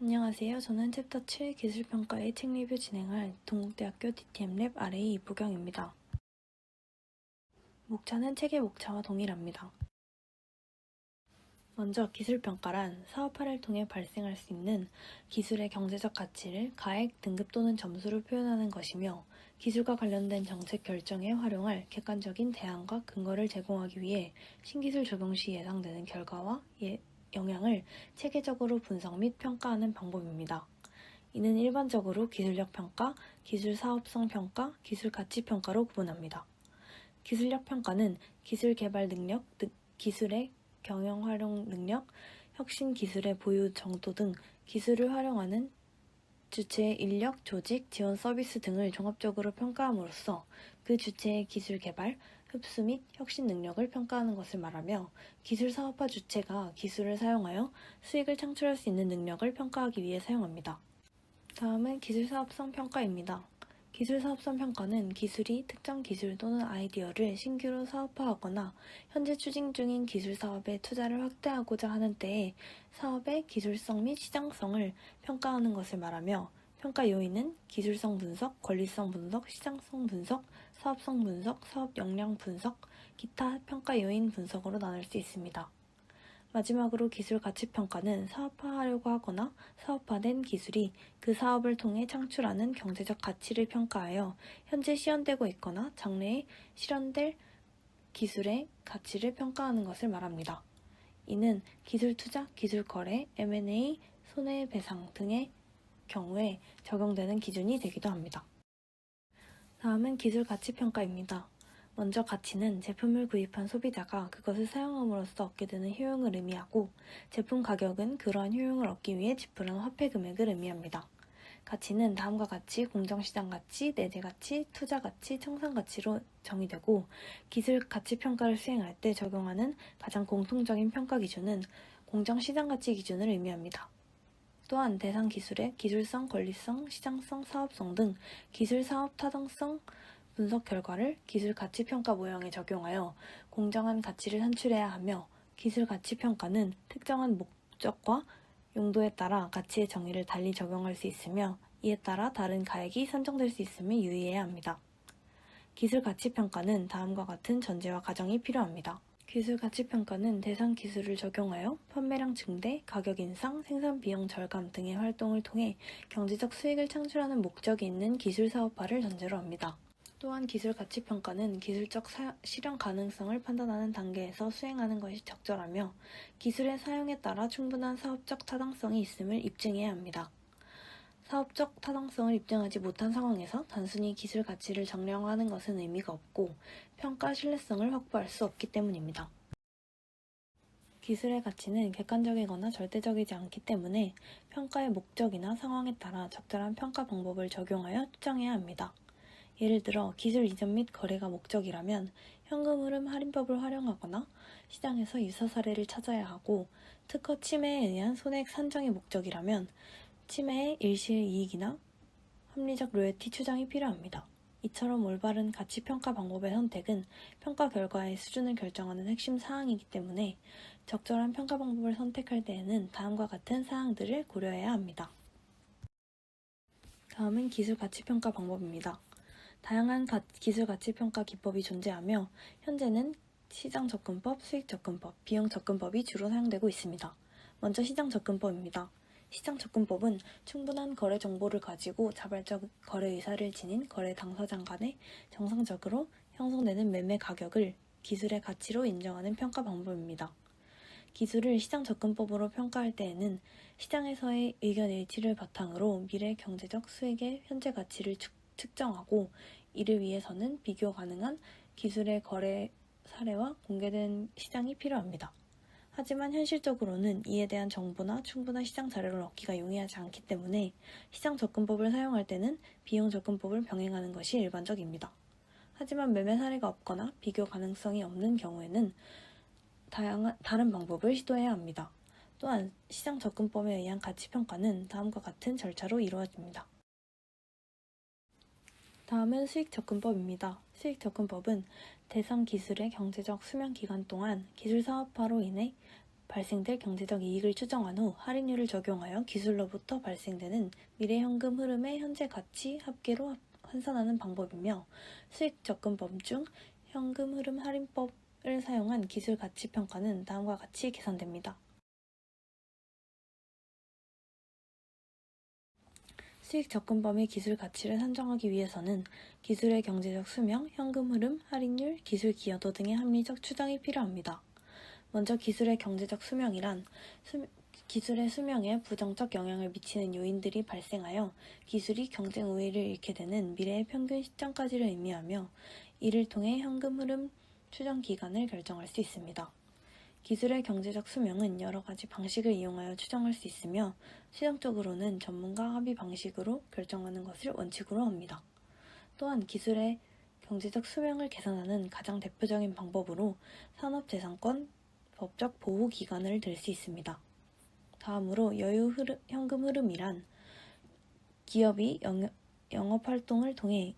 안녕하세요. 저는 챕터 7 기술평가의 책 리뷰 진행할 동국대학교 DTM랩 RA 이보경입니다. 목차는 책의 목차와 동일합니다. 먼저 기술평가란 사업화를 통해 발생할 수 있는 기술의 경제적 가치를 가액, 등급 또는 점수로 표현하는 것이며 기술과 관련된 정책 결정에 활용할 객관적인 대안과 근거를 제공하기 위해 신기술 적용 시 예상되는 결과와 예, 영향을 체계적으로 분석 및 평가하는 방법입니다. 이는 일반적으로 기술력 평가, 기술 사업성 평가, 기술 가치 평가로 구분합니다. 기술력 평가는 기술 개발 능력, 능- 기술의 경영 활용 능력, 혁신 기술의 보유 정도 등 기술을 활용하는 주체의 인력, 조직, 지원 서비스 등을 종합적으로 평가함으로써 그 주체의 기술 개발, 흡수 및 혁신 능력을 평가하는 것을 말하며 기술 사업화 주체가 기술을 사용하여 수익을 창출할 수 있는 능력을 평가하기 위해 사용합니다. 다음은 기술 사업성 평가입니다. 기술 사업성 평가는 기술이 특정 기술 또는 아이디어를 신규로 사업화하거나 현재 추진 중인 기술 사업에 투자를 확대하고자 하는 때에 사업의 기술성 및 시장성을 평가하는 것을 말하며 평가 요인은 기술성 분석, 권리성 분석, 시장성 분석, 사업성 분석, 사업 역량 분석, 기타 평가 요인 분석으로 나눌 수 있습니다. 마지막으로 기술 가치 평가는 사업화하려고 하거나 사업화된 기술이 그 사업을 통해 창출하는 경제적 가치를 평가하여 현재 시연되고 있거나 장래에 실현될 기술의 가치를 평가하는 것을 말합니다. 이는 기술 투자, 기술 거래, M&A, 손해배상 등의 경우에 적용되는 기준이 되기도 합니다. 다음은 기술 가치 평가입니다. 먼저 가치는 제품을 구입한 소비자가 그것을 사용함으로써 얻게 되는 효용을 의미하고 제품 가격은 그러한 효용을 얻기 위해 지불한 화폐 금액을 의미합니다. 가치는 다음과 같이 공정시장 가치, 내재 가치, 투자 가치, 청산 가치로 정의되고 기술 가치 평가를 수행할 때 적용하는 가장 공통적인 평가 기준은 공정시장 가치 기준을 의미합니다. 또한 대상 기술의 기술성, 권리성, 시장성, 사업성 등 기술 사업 타당성 분석 결과를 기술 가치 평가 모형에 적용하여 공정한 가치를 산출해야 하며 기술 가치 평가는 특정한 목적과 용도에 따라 가치의 정의를 달리 적용할 수 있으며 이에 따라 다른 가액이 산정될 수 있음을 유의해야 합니다. 기술 가치 평가는 다음과 같은 전제와 가정이 필요합니다. 기술 가치 평가는 대상 기술을 적용하여 판매량 증대, 가격 인상, 생산 비용 절감 등의 활동을 통해 경제적 수익을 창출하는 목적이 있는 기술 사업화를 전제로 합니다. 또한 기술 가치 평가는 기술적 사- 실현 가능성을 판단하는 단계에서 수행하는 것이 적절하며 기술의 사용에 따라 충분한 사업적 타당성이 있음을 입증해야 합니다. 사업적 타당성을 입증하지 못한 상황에서 단순히 기술 가치를 정량화하는 것은 의미가 없고 평가 신뢰성을 확보할 수 없기 때문입니다. 기술의 가치는 객관적이거나 절대적이지 않기 때문에 평가의 목적이나 상황에 따라 적절한 평가 방법을 적용하여 추정해야 합니다. 예를 들어 기술 이전 및 거래가 목적이라면 현금 흐름 할인법을 활용하거나 시장에서 유사 사례를 찾아야 하고 특허 침해에 의한 손해액 산정이 목적이라면 침해의 일실 이익이나 합리적 로열티 추정이 필요합니다. 이처럼 올바른 가치 평가 방법의 선택은 평가 결과의 수준을 결정하는 핵심 사항이기 때문에 적절한 평가 방법을 선택할 때에는 다음과 같은 사항들을 고려해야 합니다. 다음은 기술 가치 평가 방법입니다. 다양한 가- 기술 가치 평가 기법이 존재하며 현재는 시장 접근법, 수익 접근법, 비용 접근법이 주로 사용되고 있습니다. 먼저 시장 접근법입니다. 시장 접근법은 충분한 거래 정보를 가지고 자발적 거래 의사를 지닌 거래 당사자 간에 정상적으로 형성되는 매매 가격을 기술의 가치로 인정하는 평가 방법입니다. 기술을 시장 접근법으로 평가할 때에는 시장에서의 의견 일치를 바탕으로 미래 경제적 수익의 현재 가치를 측- 측정하고 이를 위해서는 비교 가능한 기술의 거래 사례와 공개된 시장이 필요합니다. 하지만 현실적으로는 이에 대한 정보나 충분한 시장 자료를 얻기가 용이하지 않기 때문에 시장 접근법을 사용할 때는 비용 접근법을 병행하는 것이 일반적입니다. 하지만 매매 사례가 없거나 비교 가능성이 없는 경우에는 다양한 다른 방법을 시도해야 합니다. 또한 시장 접근법에 의한 가치 평가는 다음과 같은 절차로 이루어집니다. 다음은 수익 접근법입니다. 수익 접근법은 대상 기술의 경제적 수명 기간 동안 기술 사업화로 인해 발생될 경제적 이익을 추정한 후 할인율을 적용하여 기술로부터 발생되는 미래 현금 흐름의 현재 가치 합계로 합- 환산하는 방법이며 수익 접근법 중 현금 흐름 할인법을 사용한 기술 가치 평가는 다음과 같이 계산됩니다. 수익 접근법의 기술 가치를 산정하기 위해서는 기술의 경제적 수명, 현금 흐름, 할인율, 기술 기여도 등의 합리적 추정이 필요합니다. 먼저 기술의 경제적 수명이란 수- 기술의 수명에 부정적 영향을 미치는 요인들이 발생하여 기술이 경쟁 우위를 잃게 되는 미래의 평균 시점까지를 의미하며 이를 통해 현금 흐름 추정 기간을 결정할 수 있습니다. 기술의 경제적 수명은 여러 가지 방식을 이용하여 추정할 수 있으며 실용적으로는 전문가 합의 방식으로 결정하는 것을 원칙으로 합니다. 또한 기술의 경제적 수명을 계산하는 가장 대표적인 방법으로 산업재산권 법적 보호 기간을 들 수 있습니다. 다음으로 여유 흐름, 현금 흐름이란 기업이 영, 영업 활동을 통해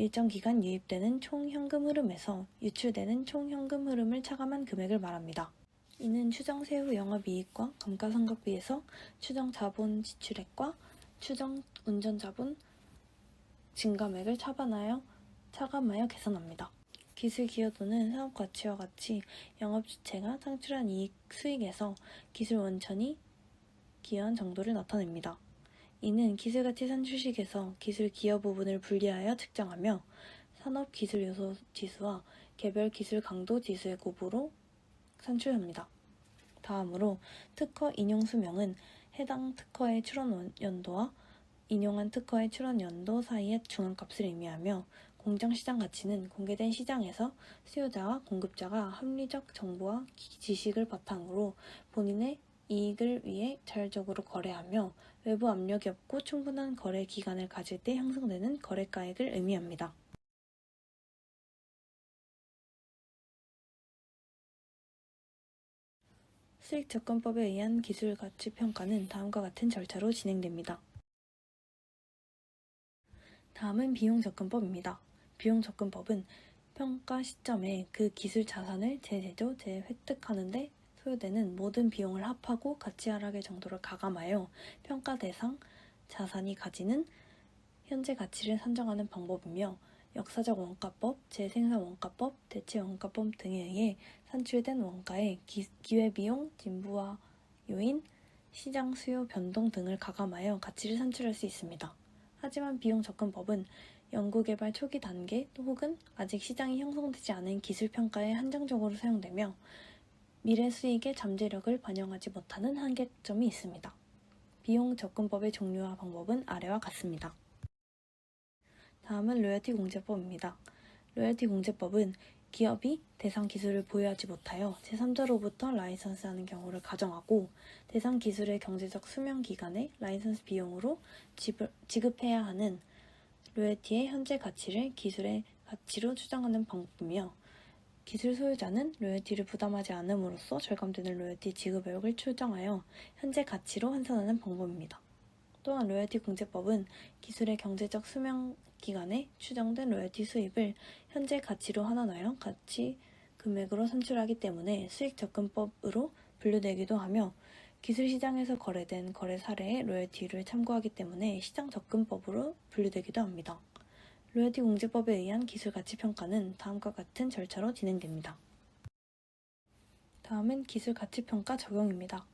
일정 기간 유입되는 총 현금 흐름에서 유출되는 총 현금 흐름을 차감한 금액을 말합니다. 이는 추정 세후 영업이익과 감가상각비에서 추정 자본 지출액과 추정 운전 자본 증감액을 차반하여 차감하여 계산합니다. 기술 기여도는 사업 가치와 같이 영업 주체가 창출한 이익 수익에서 기술 원천이 기여한 정도를 나타냅니다. 이는 기술 가치 산출식에서 기술 기여 부분을 분리하여 측정하며 산업 기술 요소 지수와 개별 기술 강도 지수의 곱으로 산출합니다. 다음으로 특허 인용 수명은 해당 특허의 출원 원- 연도와 인용한 특허의 출원 연도 사이의 중앙값을 의미하며 공정 시장 가치는 공개된 시장에서 수요자와 공급자가 합리적 정보와 기- 지식을 바탕으로 본인의 이익을 위해 자율적으로 거래하며 외부 압력이 없고 충분한 거래 기간을 가질 때 형성되는 거래가액을 의미합니다. 수익 접근법에 의한 기술 가치 평가는 다음과 같은 절차로 진행됩니다. 다음은 비용 접근법입니다. 비용 접근법은 평가 시점에 그 기술 자산을 재제조, 재획득하는 데 소요되는 모든 비용을 합하고 가치 하락의 정도를 가감하여 평가 대상 자산이 가지는 현재 가치를 산정하는 방법이며 역사적 원가법, 재생산 원가법, 대체 원가법 등에 의해 산출된 원가에 기, 기회비용, 진부화 요인, 시장 수요 변동 등을 가감하여 가치를 산출할 수 있습니다. 하지만 비용 접근법은 연구개발 초기 단계 또 혹은 아직 시장이 형성되지 않은 기술 평가에 한정적으로 사용되며 미래 수익의 잠재력을 반영하지 못하는 한계점이 있습니다. 비용 접근법의 종류와 방법은 아래와 같습니다. 다음은 로열티 공제법입니다. 로열티 공제법은 기업이 대상 기술을 보유하지 못하여 제3자로부터 라이선스하는 경우를 가정하고 대상 기술의 경제적 수명 기간에 라이선스 비용으로 지급해야 하는 로열티의 현재 가치를 기술의 가치로 추정하는 방법이며 기술 소유자는 로열티를 부담하지 않음으로써 절감되는 로열티 지급액을 추정하여 현재 가치로 환산하는 방법입니다. 또한 로열티 공제법은 기술의 경제적 수명 기간에 추정된 로열티 수입을 현재 가치로 환원하여 가치 금액으로 산출하기 때문에 수익 접근법으로 분류되기도 하며 기술 시장에서 거래된 거래 사례의 로열티를 참고하기 때문에 시장 접근법으로 분류되기도 합니다. 로열티 공제법에 의한 기술 가치 평가는 다음과 같은 절차로 진행됩니다. 다음은 기술 가치 평가 적용입니다.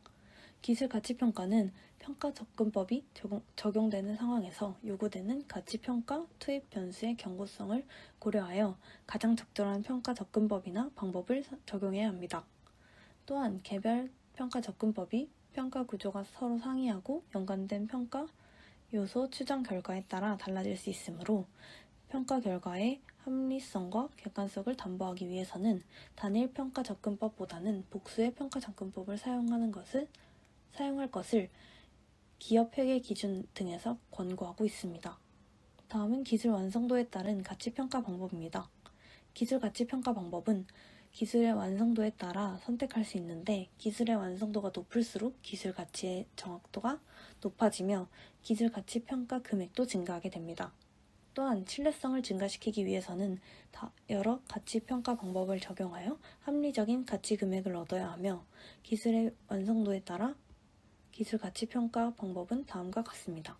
기술 가치 평가는 평가 접근법이 적용, 적용되는 상황에서 요구되는 가치 평가 투입 변수의 경고성을 고려하여 가장 적절한 평가 접근법이나 방법을 사- 적용해야 합니다. 또한 개별 평가 접근법이 평가 구조가 서로 상이하고 연관된 평가 요소 추정 결과에 따라 달라질 수 있으므로 평가 결과의 합리성과 객관성을 담보하기 위해서는 단일 평가 접근법보다는 복수의 평가 접근법을 사용하는 것을 사용할 것을 기업 회계 기준 등에서 권고하고 있습니다. 다음은 기술 완성도에 따른 가치 평가 방법입니다. 기술 가치 평가 방법은 기술의 완성도에 따라 선택할 수 있는데 기술의 완성도가 높을수록 기술 가치의 정확도가 높아지며 기술 가치 평가 금액도 증가하게 됩니다. 또한 신뢰성을 증가시키기 위해서는 다 여러 가치 평가 방법을 적용하여 합리적인 가치 금액을 얻어야 하며 기술의 완성도에 따라 기술 가치 평가 방법은 다음과 같습니다.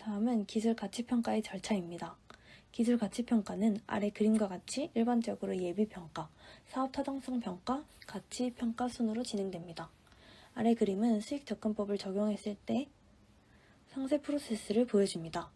다음은 기술 가치 평가의 절차입니다. 기술 가치 평가는 아래 그림과 같이 일반적으로 예비 평가, 사업 타당성 평가, 가치 평가 순으로 진행됩니다. 아래 그림은 수익 접근법을 적용했을 때 상세 프로세스를 보여줍니다.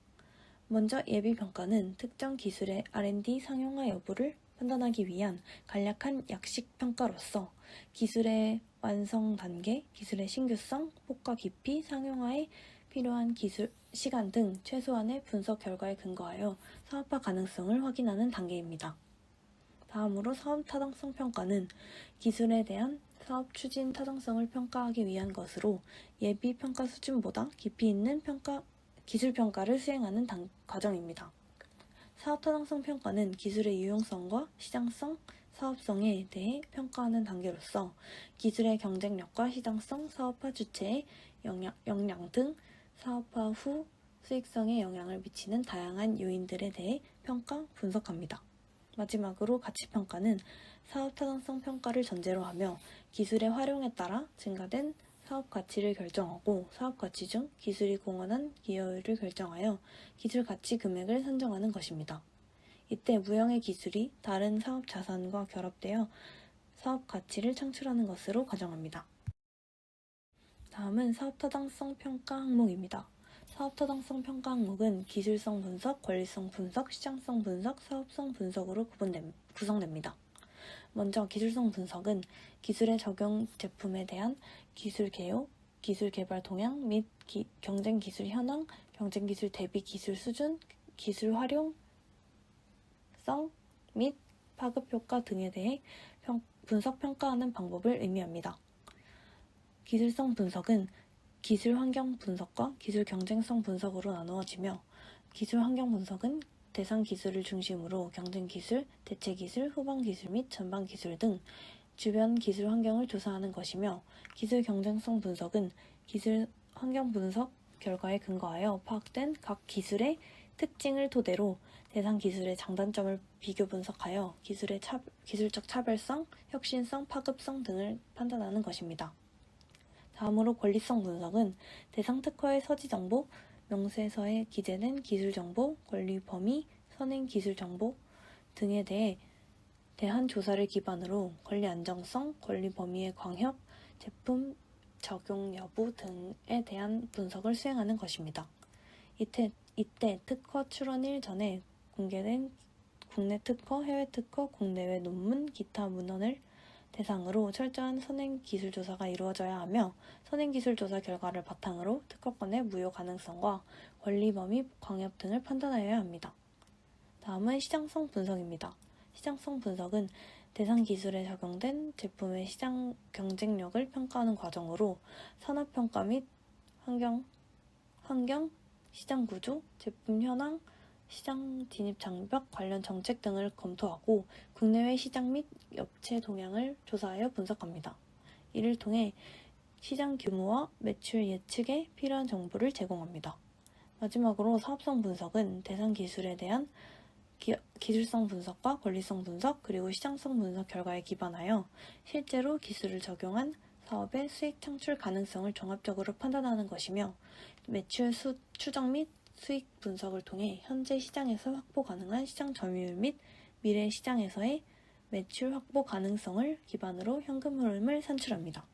먼저 예비 평가는 특정 기술의 R&D 상용화 여부를 판단하기 위한 간략한 약식 평가로서 기술의 완성 단계, 기술의 신규성, 효과 깊이, 상용화에 필요한 기술 시간 등 최소한의 분석 결과에 근거하여 사업화 가능성을 확인하는 단계입니다. 다음으로 사업 타당성 평가는 기술에 대한 사업 추진 타당성을 평가하기 위한 것으로 예비 평가 수준보다 깊이 있는 평가 기술 평가를 수행하는 단, 과정입니다. 사업 타당성 평가는 기술의 유용성과 시장성, 사업성에 대해 평가하는 단계로서 기술의 경쟁력과 시장성, 사업화 주체의 영향, 역량 등 사업화 후 수익성에 영향을 미치는 다양한 요인들에 대해 평가, 분석합니다. 마지막으로 가치평가는 사업 타당성 평가를 전제로 하며 기술의 활용에 따라 증가된 사업 가치를 결정하고 사업 가치 중 기술이 공헌한 기여율을 결정하여 기술 가치 금액을 산정하는 것입니다. 이때 무형의 기술이 다른 사업 자산과 결합되어 사업 가치를 창출하는 것으로 가정합니다. 다음은 사업 타당성 평가 항목입니다. 사업 타당성 평가 항목은 기술성 분석, 권리성 분석, 시장성 분석, 사업성 분석으로 구분됨, 구성됩니다. 먼저 기술성 분석은 기술의 적용 제품에 대한 기술 개요, 기술 개발 동향 및 기- 경쟁 기술 현황, 경쟁 기술 대비 기술 수준, 기술 활용성 및 파급 효과 등에 대해 평- 분석 평가하는 방법을 의미합니다. 기술성 분석은 기술 환경 분석과 기술 경쟁성 분석으로 나누어지며 기술 환경 분석은 대상 기술을 중심으로 경쟁 기술, 대체 기술, 후방 기술 및 전방 기술 등 주변 기술 환경을 조사하는 것이며 기술 경쟁성 분석은 기술 환경 분석 결과에 근거하여 파악된 각 기술의 특징을 토대로 대상 기술의 장단점을 비교 분석하여 기술의 차, 기술적 차별성, 혁신성, 파급성 등을 판단하는 것입니다. 다음으로 권리성 분석은 대상 특허의 서지 정보, 명세서에 기재된 기술 정보, 권리 범위, 선행 기술 정보 등에 대해 대한 조사를 기반으로 권리 안정성, 권리 범위의 광역, 제품 적용 여부 등에 대한 분석을 수행하는 것입니다. 이때, 이때 특허 출원일 전에 공개된 국내 특허, 해외 특허, 국내외 논문, 기타 문헌을 대상으로 철저한 선행 기술 조사가 이루어져야 하며 선행 기술 조사 결과를 바탕으로 특허권의 무효 가능성과 권리 범위, 광역 등을 판단하여야 합니다. 다음은 시장성 분석입니다. 시장성 분석은 대상 기술에 적용된 제품의 시장 경쟁력을 평가하는 과정으로 산업 평가 및 환경, 환경, 시장 구조, 제품 현황, 시장 진입 장벽 관련 정책 등을 검토하고 국내외 시장 및 업체 동향을 조사하여 분석합니다. 이를 통해 시장 규모와 매출 예측에 필요한 정보를 제공합니다. 마지막으로 사업성 분석은 대상 기술에 대한 기, 기술성 분석과 권리성 분석 그리고 시장성 분석 결과에 기반하여 실제로 기술을 적용한 사업의 수익 창출 가능성을 종합적으로 판단하는 것이며 매출 수, 추정 및 수익 분석을 통해 현재 시장에서 확보 가능한 시장 점유율 및 미래 시장에서의 매출 확보 가능성을 기반으로 현금 흐름을 산출합니다.